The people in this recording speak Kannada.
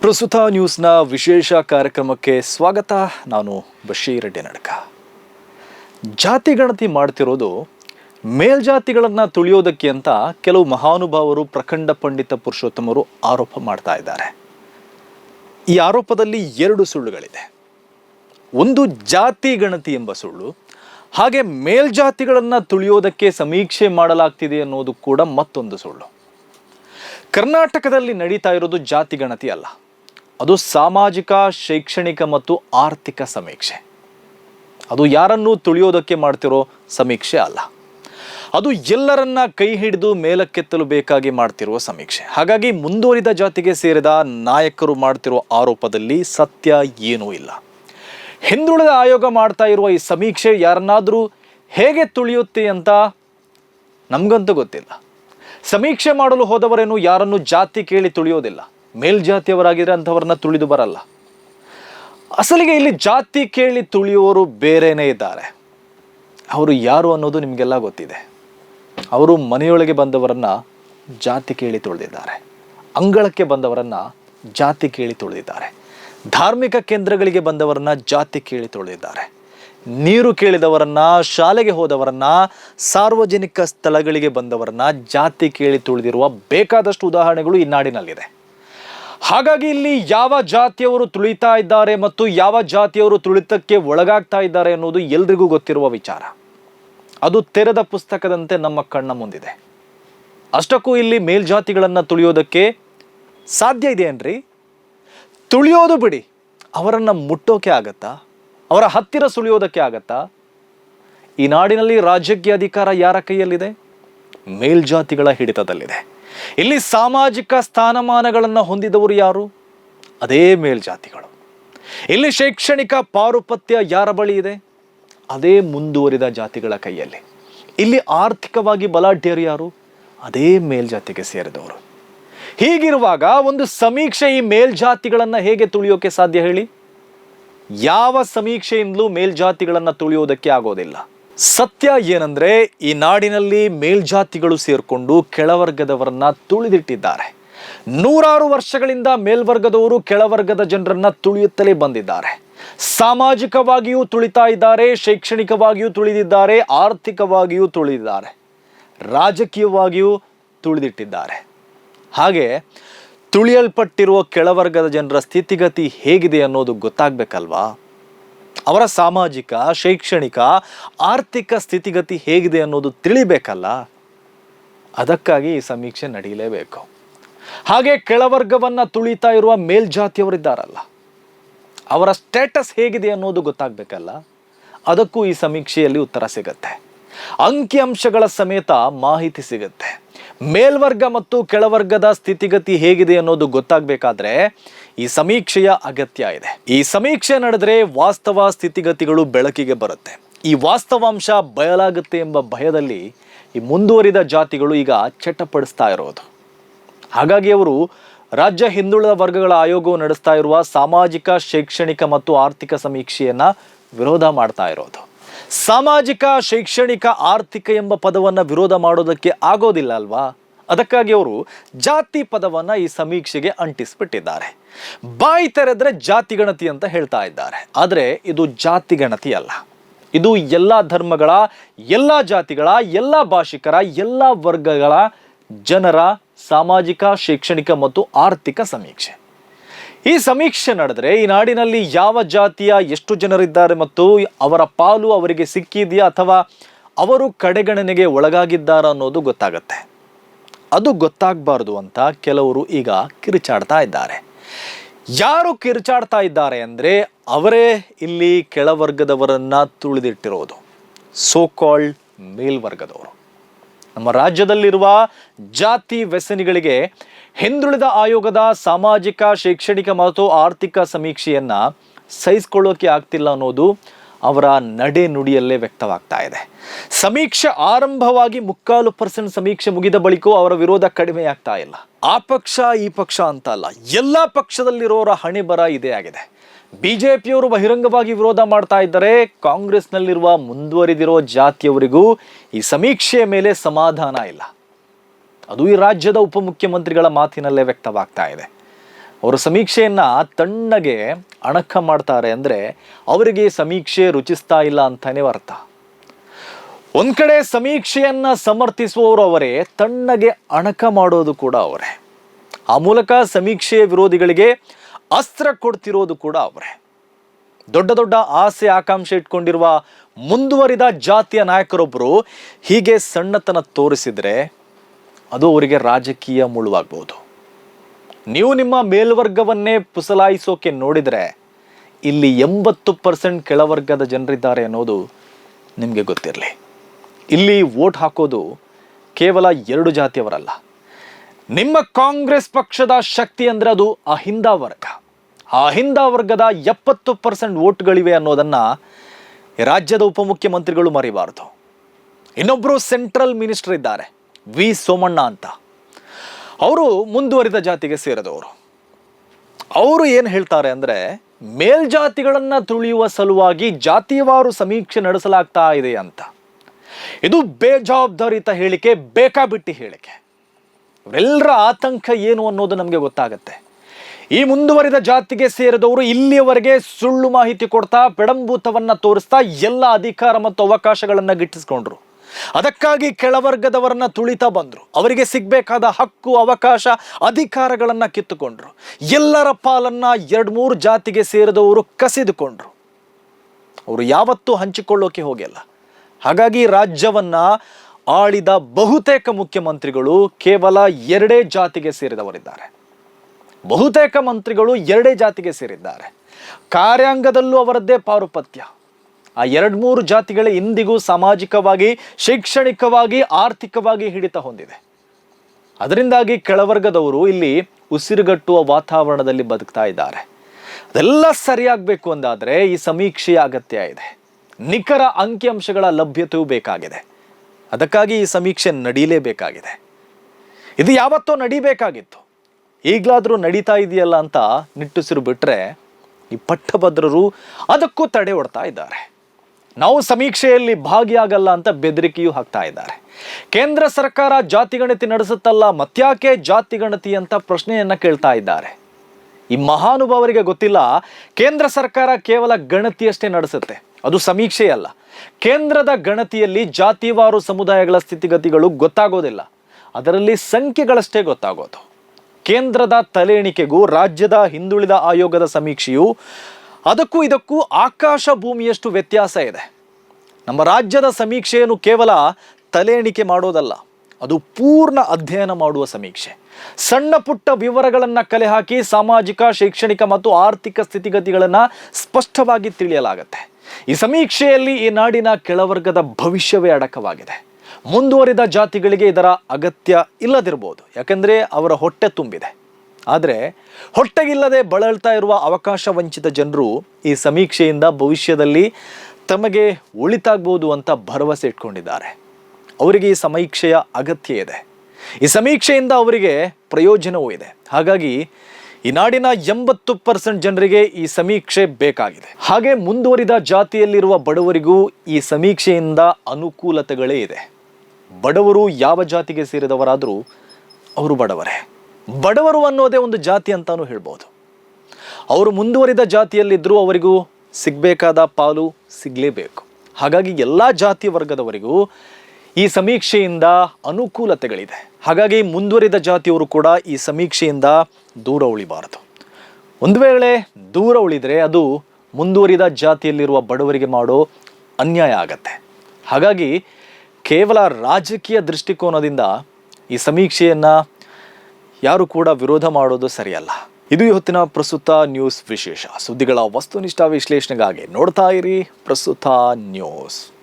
ಪ್ರಸ್ತುತ ನ್ಯೂಸ್ನ ವಿಶೇಷ ಕಾರ್ಯಕ್ರಮಕ್ಕೆ ಸ್ವಾಗತ. ನಾನು ಬಶೀರ್ ನಡಕ ಜಾತಿ ಗಣತಿ ಮಾಡ್ತಿರೋದು ಮೇಲ್ಜಾತಿಗಳನ್ನು ತುಳಿಯೋದಕ್ಕೆ ಅಂತ ಕೆಲವು ಮಹಾನುಭಾವರು ಪ್ರಖಂಡ ಪಂಡಿತ ಪುರುಷೋತ್ತಮರು ಆರೋಪ ಮಾಡ್ತಾ ಇದ್ದಾರೆ. ಈ ಆರೋಪದಲ್ಲಿ ಎರಡು ಸುಳ್ಳುಗಳಿದೆ. ಒಂದು ಜಾತಿ ಗಣತಿ ಎಂಬ ಸುಳ್ಳು. ಹಾಗೆ ಮೇಲ್ಜಾತಿಗಳನ್ನು ತುಳಿಯೋದಕ್ಕೆ ಸಮೀಕ್ಷೆ ಮಾಡಲಾಗ್ತಿದೆ ಅನ್ನೋದು ಕೂಡ ಮತ್ತೊಂದು ಸುಳ್ಳು. ಕರ್ನಾಟಕದಲ್ಲಿ ನಡೀತಾ ಇರೋದು ಜಾತಿ ಗಣತಿ ಅಲ್ಲ. ಅದು ಸಾಮಾಜಿಕ, ಶೈಕ್ಷಣಿಕ ಮತ್ತು ಆರ್ಥಿಕ ಸಮೀಕ್ಷೆ. ಅದು ಯಾರನ್ನು ತುಳಿಯೋದಕ್ಕೆ ಮಾಡ್ತಿರೋ ಸಮೀಕ್ಷೆ ಅಲ್ಲ. ಅದು ಎಲ್ಲರನ್ನ ಕೈ ಹಿಡಿದು ಮೇಲಕ್ಕೆತ್ತಲು ಬೇಕಾಗಿ ಮಾಡ್ತಿರುವ ಸಮೀಕ್ಷೆ. ಹಾಗಾಗಿ ಮುಂದುವರಿದ ಜಾತಿಗೆ ಸೇರಿದ ನಾಯಕರು ಮಾಡ್ತಿರುವ ಆರೋಪದಲ್ಲಿ ಸತ್ಯ ಏನೂ ಇಲ್ಲ. ಹಿಂದುಳಿದ ಆಯೋಗ ಮಾಡ್ತಾ ಇರುವ ಈ ಸಮೀಕ್ಷೆ ಯಾರನ್ನಾದರೂ ಹೇಗೆ ತುಳಿಯುತ್ತೆ ಅಂತ ನಮಗಂತೂ ಗೊತ್ತಿಲ್ಲ. ಸಮೀಕ್ಷೆ ಮಾಡಲು ಹೋದವರೇನು ಯಾರನ್ನು ಜಾತಿ ಕೇಳಿ ತುಳಿಯೋದಿಲ್ಲ. ಮೇಲ್ಜಾತಿಯವರಾಗಿದ್ರೆ ಅಂಥವ್ರನ್ನ ತುಳಿದು ಬರಲ್ಲ. ಅಸಲಿಗೆ ಇಲ್ಲಿ ಜಾತಿ ಕೇಳಿ ತುಳಿಯುವವರು ಬೇರೆನೇ ಇದ್ದಾರೆ. ಅವರು ಯಾರು ಅನ್ನೋದು ನಿಮಗೆಲ್ಲ ಗೊತ್ತಿದೆ. ಅವರು ಮನೆಯೊಳಗೆ ಬಂದವರನ್ನ ಜಾತಿ ಕೇಳಿ ತುಳಿದಿದ್ದಾರೆ. ಅಂಗಳಕ್ಕೆ ಬಂದವರನ್ನ ಜಾತಿ ಕೇಳಿ ತುಳಿದಿದ್ದಾರೆ. ಧಾರ್ಮಿಕ ಕೇಂದ್ರಗಳಿಗೆ ಬಂದವರನ್ನ ಜಾತಿ ಕೇಳಿ ತುಳಿದಿದ್ದಾರೆ. ನೀರು ಕೇಳಿದವರನ್ನ, ಶಾಲೆಗೆ ಹೋದವರನ್ನ, ಸಾರ್ವಜನಿಕ ಸ್ಥಳಗಳಿಗೆ ಬಂದವರನ್ನ ಜಾತಿ ಕೇಳಿ ತುಳಿದಿರುವ ಬೇಕಾದಷ್ಟು ಉದಾಹರಣೆಗಳು ಈ ನಾಡಿನಲ್ಲಿದೆ. ಹಾಗಾಗಿ ಇಲ್ಲಿ ಯಾವ ಜಾತಿಯವರು ತುಳಿತಾ ಇದ್ದಾರೆ ಮತ್ತು ಯಾವ ಜಾತಿಯವರು ತುಳಿತಕ್ಕೆ ಒಳಗಾಗ್ತಾ ಇದ್ದಾರೆ ಅನ್ನೋದು ಎಲ್ರಿಗೂ ಗೊತ್ತಿರುವ ವಿಚಾರ. ಅದು ತೆರೆದ ಪುಸ್ತಕದಂತೆ ನಮ್ಮ ಕಣ್ಣ ಮುಂದಿದೆ. ಅಷ್ಟಕ್ಕೂ ಇಲ್ಲಿ ಮೇಲ್ಜಾತಿಗಳನ್ನು ತುಳಿಯೋದಕ್ಕೆ ಸಾಧ್ಯ ಇದೆಯೇನ್ರಿ ತುಳಿಯೋದು ಬಿಡಿ. ಅವರನ್ನು ಮುಟ್ಟೋಕೆ ಆಗತ್ತಾ? ಅವರ ಹತ್ತಿರ ಸುಳಿಯೋದಕ್ಕೆ ಆಗತ್ತಾ? ಈ ನಾಡಿನಲ್ಲಿ ರಾಜ್ಯಕ್ಕೆ ಅಧಿಕಾರ ಯಾರ ಕೈಯಲ್ಲಿದೆ? ಮೇಲ್ಜಾತಿಗಳ ಹಿಡಿತದಲ್ಲಿದೆ. ಇಲ್ಲಿ ಸಾಮಾಜಿಕ ಸ್ಥಾನಮಾನಗಳನ್ನು ಹೊಂದಿದವರು ಯಾರು? ಅದೇ ಮೇಲ್ಜಾತಿಗಳು. ಇಲ್ಲಿ ಶೈಕ್ಷಣಿಕ ಪಾರುಪತ್ಯ ಯಾರ ಬಳಿ ಇದೆ? ಅದೇ ಮುಂದುವರಿದ ಜಾತಿಗಳ ಕೈಯಲ್ಲಿ. ಇಲ್ಲಿ ಆರ್ಥಿಕವಾಗಿ ಬಲಾಢ್ಯರು ಯಾರು? ಅದೇ ಮೇಲ್ಜಾತಿಗೆ ಸೇರಿದವರು. ಹೀಗಿರುವಾಗ ಒಂದು ಸಮೀಕ್ಷೆ ಈ ಮೇಲ್ಜಾತಿಗಳನ್ನು ಹೇಗೆ ತುಳಿಯೋಕೆ ಸಾಧ್ಯ ಹೇಳಿ? ಯಾವ ಸಮೀಕ್ಷೆಯಿಂದಲೂ ಮೇಲ್ಜಾತಿಗಳನ್ನು ತುಳಿಯೋದಕ್ಕೆ ಆಗೋದಿಲ್ಲ. ಸತ್ಯ ಏನಂದ್ರೆ ಈ ನಾಡಿನಲ್ಲಿ ಮೇಲ್ಜಾತಿಗಳು ಸೇರಿಕೊಂಡು ಕೆಳವರ್ಗದವರನ್ನ ತುಳಿದಿಟ್ಟಿದ್ದಾರೆ. ನೂರಾರು ವರ್ಷಗಳಿಂದ ಮೇಲ್ವರ್ಗದವರು ಕೆಳವರ್ಗದ ಜನರನ್ನ ತುಳಿಯುತ್ತಲೇ ಬಂದಿದ್ದಾರೆ. ಸಾಮಾಜಿಕವಾಗಿಯೂ ತುಳಿತಾ ಇದ್ದಾರೆ, ಶೈಕ್ಷಣಿಕವಾಗಿಯೂ ತುಳಿದಿದ್ದಾರೆ, ಆರ್ಥಿಕವಾಗಿಯೂ ತುಳಿದಿದ್ದಾರೆ. ರಾಜಕೀಯವಾಗಿಯೂ ತುಳಿದಿಟ್ಟಿದ್ದಾರೆ. ಹಾಗೆ ತುಳಿಯಲ್ಪಟ್ಟಿರುವ ಕೆಳವರ್ಗದ ಜನರ ಸ್ಥಿತಿಗತಿ ಹೇಗಿದೆ ಅನ್ನೋದು ಗೊತ್ತಾಗ್ಬೇಕಲ್ವಾ? ಅವರ ಸಾಮಾಜಿಕ, ಶೈಕ್ಷಣಿಕ, ಆರ್ಥಿಕ ಸ್ಥಿತಿಗತಿ ಹೇಗಿದೆ ಅನ್ನೋದು ತಿಳಿಬೇಕಲ್ಲ? ಅದಕ್ಕಾಗಿ ಈ ಸಮೀಕ್ಷೆ ನಡೆಯಲೇಬೇಕು. ಹಾಗೆ ಕೆಳವರ್ಗವನ್ನು ತುಳಿತಾ ಇರುವ ಮೇಲ್ಜಾತಿಯವರಿದ್ದಾರಲ್ಲ, ಅವರ ಸ್ಟೇಟಸ್ ಹೇಗಿದೆ ಅನ್ನೋದು ಗೊತ್ತಾಗಬೇಕಲ್ಲ? ಅದಕ್ಕೂ ಈ ಸಮೀಕ್ಷೆಯಲ್ಲಿ ಉತ್ತರ ಸಿಗತ್ತೆ. ಅಂಕಿಅಂಶಗಳ ಸಮೇತ ಮಾಹಿತಿ ಸಿಗುತ್ತೆ. ಮೇಲ್ವರ್ಗ ಮತ್ತು ಕೆಳವರ್ಗದ ಸ್ಥಿತಿಗತಿ ಹೇಗಿದೆ ಅನ್ನೋದು ಗೊತ್ತಾಗಬೇಕಾದ್ರೆ ಈ ಸಮೀಕ್ಷೆಯ ಅಗತ್ಯ ಇದೆ. ಈ ಸಮೀಕ್ಷೆ ನಡೆದ್ರೆ ವಾಸ್ತವ ಸ್ಥಿತಿಗತಿಗಳು ಬೆಳಕಿಗೆ ಬರುತ್ತೆ. ಈ ವಾಸ್ತವಾಂಶ ಬಯಲಾಗುತ್ತೆ ಎಂಬ ಭಯದಲ್ಲಿ ಈ ಮುಂದುವರಿದ ಜಾತಿಗಳು ಈಗ ಚಟಪಡಿಸ್ತಾ ಇರೋದು. ಹಾಗಾಗಿ ಅವರು ರಾಜ್ಯ ಹಿಂದುಳಿದ ವರ್ಗಗಳ ಆಯೋಗವು ನಡೆಸ್ತಾ ಇರುವ ಸಾಮಾಜಿಕ, ಶೈಕ್ಷಣಿಕ ಮತ್ತು ಆರ್ಥಿಕ ಸಮೀಕ್ಷೆಯನ್ನು ವಿರೋಧ ಮಾಡ್ತಾ ಇರೋದು. ಸಾಮಾಜಿಕ, ಶೈಕ್ಷಣಿಕ, ಆರ್ಥಿಕ ಎಂಬ ಪದವನ್ನು ವಿರೋಧ ಮಾಡೋದಕ್ಕೆ ಆಗೋದಿಲ್ಲ ಅಲ್ವಾ? ಅದಕ್ಕಾಗಿ ಅವರು ಜಾತಿ ಪದವನ್ನು ಈ ಸಮೀಕ್ಷೆಗೆ ಅಂಟಿಸಿಬಿಟ್ಟಿದ್ದಾರೆ. ಬಾಯಿ ತೆರೆದ್ರೆ ಜಾತಿ ಗಣತಿ ಅಂತ ಹೇಳ್ತಾ ಇದ್ದಾರೆ. ಆದರೆ ಇದು ಜಾತಿ ಗಣತಿ ಅಲ್ಲ. ಇದು ಎಲ್ಲ ಧರ್ಮಗಳ, ಎಲ್ಲ ಜಾತಿಗಳ, ಎಲ್ಲ ಭಾಷಿಕರ, ಎಲ್ಲ ವರ್ಗಗಳ ಜನರ ಸಾಮಾಜಿಕ, ಶೈಕ್ಷಣಿಕ ಮತ್ತು ಆರ್ಥಿಕ ಸಮೀಕ್ಷೆ. ಈ ಸಮೀಕ್ಷೆ ನಡೆದ್ರೆ ಈ ನಾಡಿನಲ್ಲಿ ಯಾವ ಜಾತಿಯ ಎಷ್ಟು ಜನರಿದ್ದಾರೆ ಮತ್ತು ಅವರ ಪಾಲು ಅವರಿಗೆ ಸಿಕ್ಕಿದೆಯಾ ಅಥವಾ ಅವರು ಕಡೆಗಣನೆಗೆ ಒಳಗಾಗಿದ್ದಾರಾ ಅನ್ನೋದು ಗೊತ್ತಾಗತ್ತೆ. ಅದು ಗೊತ್ತಾಗಬಾರ್ದು ಅಂತ ಕೆಲವರು ಈಗ ಕಿರುಚಾಡ್ತಾ ಇದ್ದಾರೆ. ಯಾರು ಕಿರುಚಾಡ್ತಾ ಇದ್ದಾರೆ ಅಂದರೆ ಅವರೇ ಇಲ್ಲಿ ಕೆಳವರ್ಗದವರನ್ನು ತುಳಿದಿಟ್ಟಿರೋದು. So called ಮೇಲ್ವರ್ಗದವರು. ನಮ್ಮ ರಾಜ್ಯದಲ್ಲಿರುವ ಜಾತಿ ವ್ಯಸನಿಗಳಿಗೆ ಹಿಂದುಳಿದ ಆಯೋಗದ ಸಾಮಾಜಿಕ, ಶೈಕ್ಷಣಿಕ ಮತ್ತು ಆರ್ಥಿಕ ಸಮೀಕ್ಷೆಯನ್ನ ಸಹಿಸ್ಕೊಳ್ಳೋಕೆ ಆಗ್ತಿಲ್ಲ ಅನ್ನೋದು ಅವರ ನಡೆ ನುಡಿಯಲ್ಲೇ ವ್ಯಕ್ತವಾಗ್ತಾ ಇದೆ. ಸಮೀಕ್ಷೆ ಆರಂಭವಾಗಿ ಮುಕ್ಕಾಲು ಪರ್ಸೆಂಟ್ ಸಮೀಕ್ಷೆ ಮುಗಿದ ಬಳಿಕೂ ಅವರ ವಿರೋಧ ಕಡಿಮೆ ಆಗ್ತಾ ಇಲ್ಲ. ಆ ಪಕ್ಷ, ಈ ಪಕ್ಷ ಅಂತ ಅಲ್ಲ. ಎಲ್ಲ ಪಕ್ಷದಲ್ಲಿರೋರ ಹಣೆ ಬರ ಇದೇ ಆಗಿದೆ. ಬಿಜೆಪಿಯವರು ಬಹಿರಂಗವಾಗಿ ವಿರೋಧ ಮಾಡ್ತಾ ಇದ್ದರೆ ಕಾಂಗ್ರೆಸ್ನಲ್ಲಿರುವ ಮುಂದುವರಿದಿರೋ ಜಾತಿಯವರಿಗೂ ಈ ಸಮೀಕ್ಷೆಯ ಮೇಲೆ ಸಮಾಧಾನ ಇಲ್ಲ. ಅದು ಈ ರಾಜ್ಯದ ಉಪಮುಖ್ಯಮಂತ್ರಿಗಳ ಮಾತಿನಲ್ಲೇ ವ್ಯಕ್ತವಾಗ್ತಾ ಇದೆ. ಅವರು ಸಮೀಕ್ಷೆಯನ್ನು ತಣ್ಣಗೆ ಅಣಕ ಮಾಡ್ತಾರೆ ಅಂದರೆ ಅವರಿಗೆ ಸಮೀಕ್ಷೆ ರುಚಿಸ್ತಾ ಇಲ್ಲ ಅಂತಾನೆ ಅರ್ಥ. ಒಂದು ಕಡೆ ಸಮೀಕ್ಷೆಯನ್ನು ಸಮರ್ಥಿಸುವವರು ಅವರೇ, ತಣ್ಣಗೆ ಅಣಕ ಮಾಡೋದು ಕೂಡ ಅವರೇ. ಆ ಮೂಲಕ ಸಮೀಕ್ಷೆಯ ವಿರೋಧಿಗಳಿಗೆ ಅಸ್ತ್ರ ಕೊಡ್ತಿರೋದು ಕೂಡ ಅವರೇ. ದೊಡ್ಡ ದೊಡ್ಡ ಆಸೆ ಆಕಾಂಕ್ಷೆ ಇಟ್ಕೊಂಡಿರುವ ಮುಂದುವರಿದ ಜಾತಿಯ ನಾಯಕರೊಬ್ಬರು ಹೀಗೆ ಸಣ್ಣತನ ತೋರಿಸಿದ್ರೆ ಅದು ಅವರಿಗೆ ರಾಜಕೀಯ ಮುಳುವಾಗ್ಬೋದು. ನೀವು ನಿಮ್ಮ ಮೇಲ್ವರ್ಗವನ್ನೇ ಪುಸಲಾಯಿಸೋಕೆ ನೋಡಿದರೆ ಇಲ್ಲಿ ಎಂಬತ್ತು ಪರ್ಸೆಂಟ್ ಕೆಳವರ್ಗದ ಜನರಿದ್ದಾರೆ ಅನ್ನೋದು ನಿಮಗೆ ಗೊತ್ತಿರಲಿ. ಇಲ್ಲಿ ವೋಟ್ ಹಾಕೋದು ಕೇವಲ ಎರಡು ಜಾತಿಯವರಲ್ಲ. ನಿಮ್ಮ ಕಾಂಗ್ರೆಸ್ ಪಕ್ಷದ ಶಕ್ತಿ ಅಂದರೆ ಅದು ಅಹಿಂದ ವರ್ಗ. ಆ ಅಹಿಂದ ವರ್ಗದ ಎಪ್ಪತ್ತು ಪರ್ಸೆಂಟ್ ವೋಟ್ಗಳಿವೆ ಅನ್ನೋದನ್ನು ರಾಜ್ಯದ ಉಪಮುಖ್ಯಮಂತ್ರಿಗಳು ಮರಿಬಾರದು. ಇನ್ನೊಬ್ಬರು ಸೆಂಟ್ರಲ್ ಮಿನಿಸ್ಟರ್ ಇದ್ದಾರೆ, ವಿ ಸೋಮಣ್ಣ ಅಂತ. ಅವರು ಮುಂದುವರಿದ ಜಾತಿಗೆ ಸೇರಿದವರು. ಅವರು ಏನು ಹೇಳ್ತಾರೆ ಅಂದರೆ, ಮೇಲ್ಜಾತಿಗಳನ್ನು ತುಳಿಯುವ ಸಲುವಾಗಿ ಜಾತಿವಾರು ಸಮೀಕ್ಷೆ ನಡೆಸಲಾಗ್ತಾ ಇದೆ ಅಂತ. ಇದು ಬೇಜವಾಬ್ದಾರಿತ ಹೇಳಿಕೆ, ಬೇಕಾಬಿಟ್ಟಿ ಹೇಳಿಕೆ. ಇವರೆಲ್ಲರ ಆತಂಕ ಏನು ಅನ್ನೋದು ನಮಗೆ ಗೊತ್ತಾಗತ್ತೆ. ಈ ಮುಂದುವರಿದ ಜಾತಿಗೆ ಸೇರಿದವರು ಇಲ್ಲಿಯವರೆಗೆ ಸುಳ್ಳು ಮಾಹಿತಿ ಕೊಡ್ತಾ ಪೆಡಂಭೂತವನ್ನ ತೋರಿಸ್ತಾ ಎಲ್ಲ ಅಧಿಕಾರ ಮತ್ತು ಅವಕಾಶಗಳನ್ನ ಗಿಟ್ಟಿಸ್ಕೊಂಡ್ರು. ಅದಕ್ಕಾಗಿ ಕೆಳವರ್ಗದವರನ್ನ ತುಳಿತಾ ಬಂದ್ರು. ಅವರಿಗೆ ಸಿಗಬೇಕಾದ ಹಕ್ಕು, ಅವಕಾಶ, ಅಧಿಕಾರಗಳನ್ನ ಕಿತ್ತುಕೊಂಡ್ರು. ಎಲ್ಲರ ಪಾಲನ್ನ ಎರಡು ಮೂರು ಜಾತಿಗೆ ಸೇರಿದವರು ಕಸಿದುಕೊಂಡ್ರು. ಅವರು ಯಾವತ್ತೂ ಹಂಚಿಕೊಳ್ಳೋಕೆ ಹೋಗಿಲ್ಲ. ಹಾಗಾಗಿ ರಾಜ್ಯವನ್ನ ಆಳಿದ ಬಹುತೇಕ ಮುಖ್ಯಮಂತ್ರಿಗಳು ಕೇವಲ ಎರಡೇ ಜಾತಿಗೆ ಸೇರಿದವರಿದ್ದಾರೆ. ಬಹುತೇಕ ಮಂತ್ರಿಗಳು ಎರಡೇ ಜಾತಿಗೆ ಸೇರಿದ್ದಾರೆ. ಕಾರ್ಯಾಂಗದಲ್ಲೂ ಅವರದ್ದೇ ಪಾರುಪತ್ಯ. ಆ ಎರಡು ಮೂರು ಜಾತಿಗಳೇ ಇಂದಿಗೂ ಸಾಮಾಜಿಕವಾಗಿ, ಶೈಕ್ಷಣಿಕವಾಗಿ, ಆರ್ಥಿಕವಾಗಿ ಹಿಡಿತ ಹೊಂದಿದೆ. ಅದರಿಂದಾಗಿ ಕೆಳವರ್ಗದವರು ಇಲ್ಲಿ ಉಸಿರುಗಟ್ಟುವ ವಾತಾವರಣದಲ್ಲಿ ಬದುಕ್ತಾ ಇದ್ದಾರೆ. ಅದೆಲ್ಲ ಸರಿಯಾಗಬೇಕು ಅಂದಾದರೆ ಈ ಸಮೀಕ್ಷೆಯ ಅಗತ್ಯ ಇದೆ. ನಿಖರ ಅಂಕಿಅಂಶಗಳ ಲಭ್ಯತೆಯೂ ಬೇಕಾಗಿದೆ. ಅದಕ್ಕಾಗಿ ಈ ಸಮೀಕ್ಷೆ ನಡೀಲೇಬೇಕಾಗಿದೆ. ಇದು ಯಾವತ್ತೋ ನಡಿಬೇಕಾಗಿತ್ತು. ಈಗಲಾದರೂ ನಡೀತಾ ಇದೆಯಲ್ಲ ಅಂತ ನಿಟ್ಟುಸಿರು ಬಿಟ್ಟರೆ ಈ ಪಟ್ಟಭದ್ರರು ಅದಕ್ಕೂ ತಡೆ ಹೊಡ್ತಾ ಇದ್ದಾರೆ. ನಾವು ಸಮೀಕ್ಷೆಯಲ್ಲಿ ಭಾಗಿಯಾಗಲ್ಲ ಅಂತ ಬೆದರಿಕೆಯೂ ಹಾಕ್ತಾ ಇದ್ದಾರೆ. ಕೇಂದ್ರ ಸರ್ಕಾರ ಜಾತಿ ಗಣತಿ ನಡೆಸುತ್ತಲ್ಲ, ಮತ್ಯಾಕೆ ಜಾತಿ ಗಣತಿ ಅಂತ ಪ್ರಶ್ನೆಯನ್ನ ಕೇಳ್ತಾ ಇದ್ದಾರೆ. ಈ ಮಹಾನುಭಾವರಿಗೆ ಗೊತ್ತಿಲ್ಲ, ಕೇಂದ್ರ ಸರ್ಕಾರ ಕೇವಲ ಗಣತಿಯಷ್ಟೇ ನಡೆಸುತ್ತೆ. ಅದು ಸಮೀಕ್ಷೆ ಅಲ್ಲ ಕೇಂದ್ರದ ಗಣತಿಯಲ್ಲಿ ಜಾತಿವಾರು ಸಮುದಾಯಗಳ ಸ್ಥಿತಿಗತಿಗಳು ಗೊತ್ತಾಗೋದಿಲ್ಲ. ಅದರಲ್ಲಿ ಸಂಖ್ಯೆಗಳಷ್ಟೇ ಗೊತ್ತಾಗೋದು. ಕೇಂದ್ರದ ತಲೆ ಎಣಿಕೆಗೂ ರಾಜ್ಯದ ಹಿಂದುಳಿದ ಆಯೋಗದ ಸಮೀಕ್ಷೆಯು ಅದಕ್ಕೂ ಇದಕ್ಕೂ ಆಕಾಶ ಭೂಮಿಯಷ್ಟು ವ್ಯತ್ಯಾಸ ಇದೆ. ನಮ್ಮ ರಾಜ್ಯದ ಸಮೀಕ್ಷೆಯನ್ನು ಕೇವಲ ತಲೆ ಎಣಿಕೆ ಮಾಡೋದಲ್ಲ, ಅದು ಪೂರ್ಣ ಅಧ್ಯಯನ ಮಾಡುವ ಸಮೀಕ್ಷೆ. ಸಣ್ಣ ಪುಟ್ಟ ವಿವರಗಳನ್ನು ಕಲೆ ಹಾಕಿ ಸಾಮಾಜಿಕ, ಶೈಕ್ಷಣಿಕ ಮತ್ತು ಆರ್ಥಿಕ ಸ್ಥಿತಿಗತಿಗಳನ್ನು ಸ್ಪಷ್ಟವಾಗಿ ತಿಳಿಯಲಾಗುತ್ತೆ. ಈ ಸಮೀಕ್ಷೆಯಲ್ಲಿ ಈ ನಾಡಿನ ಕೆಳವರ್ಗದ ಭವಿಷ್ಯವೇ ಅಡಕವಾಗಿದೆ. ಮುಂದುವರಿದ ಜಾತಿಗಳಿಗೆ ಇದರ ಅಗತ್ಯ ಇಲ್ಲದಿರ್ಬೋದು ಯಾಕೆಂದರೆ ಅವರ ಹೊಟ್ಟೆ ತುಂಬಿದೆ. ಆದರೆ ಹೊಟ್ಟೆಗಿಲ್ಲದೆ ಬಳಲ್ತಾ ಇರುವ ಅವಕಾಶ ವಂಚಿತ ಜನರು ಈ ಸಮೀಕ್ಷೆಯಿಂದ ಭವಿಷ್ಯದಲ್ಲಿ ತಮಗೆ ಒಳಿತಾಗ್ಬೋದು ಅಂತ ಭರವಸೆ ಇಟ್ಕೊಂಡಿದ್ದಾರೆ. ಅವರಿಗೆ ಈ ಸಮೀಕ್ಷೆಯ ಅಗತ್ಯ ಇದೆ. ಈ ಸಮೀಕ್ಷೆಯಿಂದ ಅವರಿಗೆ ಪ್ರಯೋಜನವೂ ಇದೆ. ಹಾಗಾಗಿ ಈ ನಾಡಿನ ಎಂಬತ್ತು ಪರ್ಸೆಂಟ್ ಜನರಿಗೆ ಈ ಸಮೀಕ್ಷೆ ಬೇಕಾಗಿದೆ. ಹಾಗೆ ಮುಂದುವರಿದ ಜಾತಿಯಲ್ಲಿರುವ ಬಡವರಿಗೂ ಈ ಸಮೀಕ್ಷೆಯಿಂದ ಅನುಕೂಲತೆಗಳೇ ಇದೆ. ಬಡವರು ಯಾವ ಜಾತಿಗೆ ಸೇರಿದವರಾದರೂ ಅವರು ಬಡವರೇ. ಬಡವರು ಅನ್ನೋದೇ ಒಂದು ಜಾತಿ ಅಂತಾನೂ ಹೇಳ್ಬೋದು. ಅವರು ಮುಂದುವರಿದ ಜಾತಿಯಲ್ಲಿದ್ದರೂ ಅವರಿಗೂ ಸಿಗಬೇಕಾದ ಪಾಲು ಸಿಗಲೇಬೇಕು. ಹಾಗಾಗಿ ಎಲ್ಲ ಜಾತಿ ವರ್ಗದವರಿಗೂ ಈ ಸಮೀಕ್ಷೆಯಿಂದ ಅನುಕೂಲತೆಗಳಿದೆ. ಹಾಗಾಗಿ ಮುಂದುವರಿದ ಜಾತಿಯವರು ಕೂಡ ಈ ಸಮೀಕ್ಷೆಯಿಂದ ದೂರ ಉಳಿಬಾರದು. ಒಂದು ವೇಳೆ ದೂರ ಉಳಿದರೆ ಅದು ಮುಂದುವರಿದ ಜಾತಿಯಲ್ಲಿರುವ ಬಡವರಿಗೆ ಮಾಡೋ ಅನ್ಯಾಯ ಆಗತ್ತೆ. ಹಾಗಾಗಿ ಕೇವಲ ರಾಜಕೀಯ ದೃಷ್ಟಿಕೋನದಿಂದ ಈ ಸಮೀಕ್ಷೆಯನ್ನು ಯಾರು ಕೂಡ ವಿರೋಧ ಮಾಡೋದು ಸರಿಯಲ್ಲ. ಇದು ಇವತ್ತಿನ ಪ್ರಸ್ತುತ ನ್ಯೂಸ್ ವಿಶೇಷ. ಸುದ್ದಿಗಳ ವಸ್ತುನಿಷ್ಠ ವಿಶ್ಲೇಷಣೆಗಾಗಿ ನೋಡ್ತಾ ಇರಿ ಪ್ರಸ್ತುತ ನ್ಯೂಸ್.